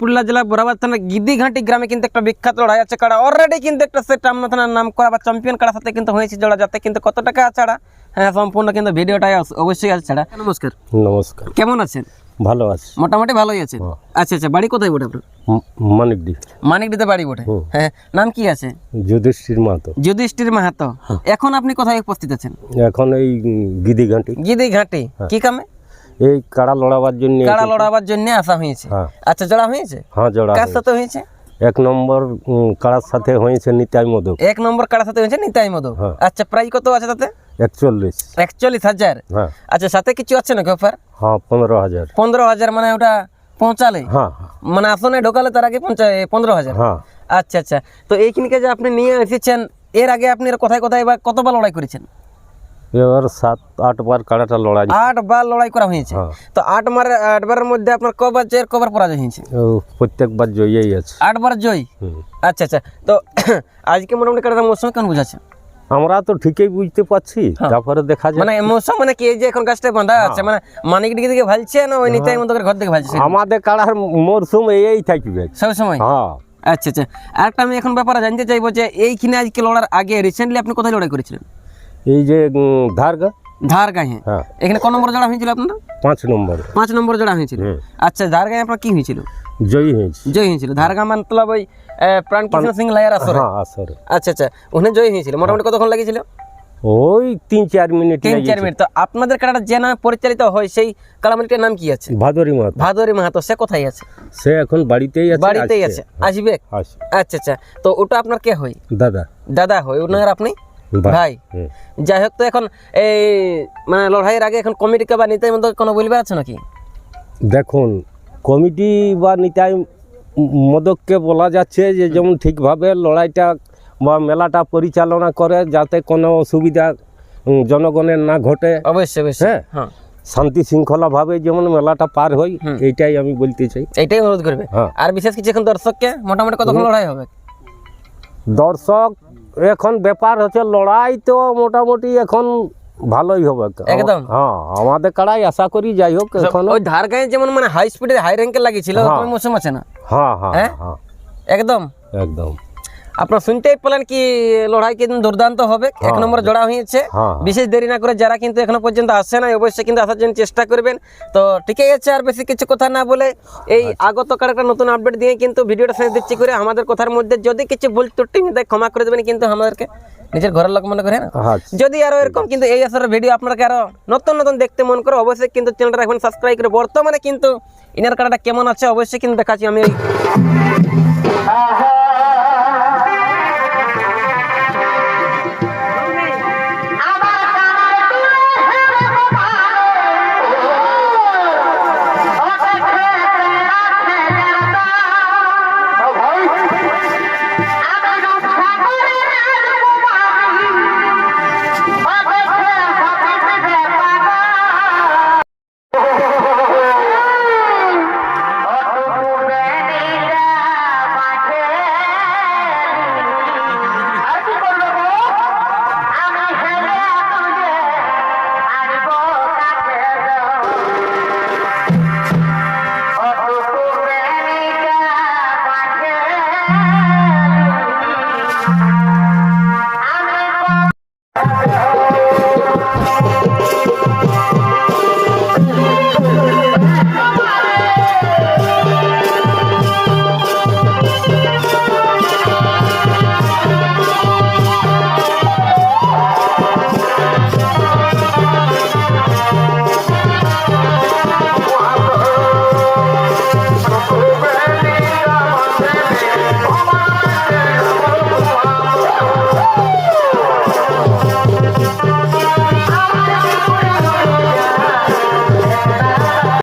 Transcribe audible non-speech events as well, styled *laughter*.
পুরুলিয়া জেলা বরাবর থানার গিদিঘাটি গ্রামে কিন্তু একটা বিখ্যাত লড়াই আছে। কাড়া অলরেডি কিন্তু একটা সেট আমরা থানার নাম করা বা চ্যাম্পিয়ন কাড়ার সাথে কিন্তু হয়েছে জোড়া যাতে কিন্তু কত টাকা ছাড়া? হ্যাঁ সম্পূর্ণ কিন্তু ভিডিওটাই অবশ্যই আছে ছাড়া। নমস্কার। নমস্কার। কেমন আছেন? ভালো আছে। মোটামুটি ভালোই আছেন? হ্যাঁ। আচ্ছা আচ্ছা বাড়ি কোথায় বটে আপনার? মানিকডি মানিকডিতে বাড়ি বটে? হ্যাঁ নাম কি আছে? যুধিষ্ঠির মাহাতো। যুধিষ্ঠির মাহাতো। এখন আপনি কোথায় উপস্থিত আছেন? এখন এই গিদি ঘাঁটি। গিদি ঘাটি। কি কামে? এই কাড়া লড়াবার জন্য কাড়া লড়াবার জন্য আসা হয়েছে? হ্যাঁ। আচ্ছা জড়া হয়েছে? হ্যাঁ জোড়া কার। সাথে হয়েছে? এক নম্বর কাড়ার সাথে হয়েছে নিতাই মধু। এক নম্বর কাড়ার সাথে হয়েছে নিতাই মধু? হ্যাঁ। আচ্ছা প্রাইস কত আছে তাতে? একচল্লিশ। একচল্লিশ হাজার? হ্যাঁ। আচ্ছা সাথে কিছু আছে নাকি অফার হ্যাঁ পনেরো হাজার। পনেরো হাজার মানে ওটা পৌঁছালে? হ্যাঁ। মানে আসনে ঢোকালে তার আগে পৌঁছায় পনেরো হাজার? আচ্ছা আচ্ছা। তো এইখানকে যে আপনি নিয়ে এসেছেন এর আগে আপনি কোথায় কোথায় বা কতবার লড়াই করেছেন? এবার সাত আট বার কাড়াটা লড়াই। আট বার লড়াই করা হয়েছে। হ্যাঁ। তো আট মার আট বারের মধ্যে আপনার কবার জয়ের কবার পরাজয় হয়েছে? ও প্রত্যেকবার জয়ই আছে। আট বার জয়? আচ্ছা আচ্ছা। তো *clears throat* আজকে মোটামুটি কাটার মৌসুম কেমন বুঝাচ্ছে আমরা তো ঠিকই বুঝতে পারছি। তারপরে দেখা যায় মানে মৌসুম মানে কি যে এখন গাছটা বাঁধা আছে মানে মানিক দিকে দিকে ভালছে না ওই নিতাই মতো ঘর থেকে ভালছে? আমাদের কাড়ার মরশুম এই থাকবে। সব সময়? হ্যাঁ। আচ্ছা আচ্ছা। আরেকটা আমি এখন ব্যাপারে জানতে চাইব যে এইখানে আজকে লড়ার আগে রিসেন্টলি আপনি কোথায় লড়াই করেছিলেন? এই যে উম, ধারগা হ্যাঁ। এখানে কোন নম্বর জড়া হয়েছিল আপনার? পাঁচ নম্বর। পাঁচ নম্বর জড়া হয়েছিল। আচ্ছা ধার গাঁয়ে আপনার কি হয়েছিল? জয়ী হয়েছে। জয় হয়েছিল। ধারগা মতলব ওই প্রাণ কৃষ্ণ সিং লায়ার আসরে? হ্যাঁ আচ্ছা আচ্ছা। ওখানে জয় হয়েছিল। মোটামুটি কতক্ষণ লাগিয়েছিল ওই তিন চার মিনিট তিন চার মিনিট। তো আপনাদের কাড়াটা যে নামে পরিচালিত হয় সেই কালামালিটার নাম কি আছে? ভাদরি মাত ভাদরি মাহাতো। সে কোথায় আছে? সে এখন বাড়িতেই আছে বাড়িতেই আছে। আসবে? আচ্ছা আচ্ছা। তো ওটা আপনার কে হয়? দাদা। দাদা হয়। ওনার আপনি? ভাই। যাই হোক তো এখন এই মানে লড়াইয়ের আগে এখন কমিটিকে বা নিতাই মধ্যে কোনো বলবে আছে নাকি? দেখুন কমিটি বা নিতাই মদককে বলা যাচ্ছে যে যেমন ঠিকভাবে লড়াইটা বা মেলাটা পরিচালনা করে যাতে কোনো অসুবিধা জনগণের না ঘটে। অবশ্যই অবশ্যই। হ্যাঁ। হ্যাঁ। শান্তি শৃঙ্খলাভাবে যেমন মেলাটা পার হয় এইটাই আমি বলতে চাই। এইটাই অনুরোধ করবে। হ্যাঁ। আর বিশেষ কিছু এখন দর্শককে মোটামুটি কতক্ষণ লড়াই হবে? দর্শক এখন ব্যাপার হচ্ছে লড়াই তো মোটামুটি এখন ভালোই হবে। একদম। হ্যাঁ আমাদের কাড়াই আশা করি যাই হোক এখন। ওই ধার গায়ে যেমন মানে হাই স্পিডে হাই র্যাঙ্কে লাগিয়েছিল ওই ওরকম মৌসুম আছে না? হ্যাঁ হ্যাঁ হ্যাঁ? হ্যাঁ। একদম। একদম। আপনার শুনতেই পেলেন কি লড়াই কিন্তু দুর্দান্ত হবে। এক নম্বর জোড়া হয়েছে। হ্যাঁ বিশেষ দেরি না করে যারা কিন্তু এখনও পর্যন্ত আসে না অবশ্যই কিন্তু আসার জন্য চেষ্টা করবেন। তো ঠিকই আছে আর বেশি কিছু কথা না বলে এই আগত কার একটা নতুন আপডেট দিয়ে কিন্তু ভিডিওটা শেষ দিচ্ছি করে আমাদের কথার মধ্যে যদি কিছু ভুল ত্রুটি দেয় ক্ষমা করে দেবেন কিন্তু আমাদেরকে। নিজের ঘরের লোক মনে করে না আচ্ছা। যদি আরও এরকম কিন্তু এই আসরের ভিডিও আপনাকে আরও নতুন নতুন দেখতে মন করে অবশ্যই কিন্তু চ্যানেলটা রাখবেন সাবস্ক্রাইব করে। বর্তমানে কিন্তু ইনার কাটাটা কেমন আছে অবশ্যই কিন্তু দেখাচ্ছি আমি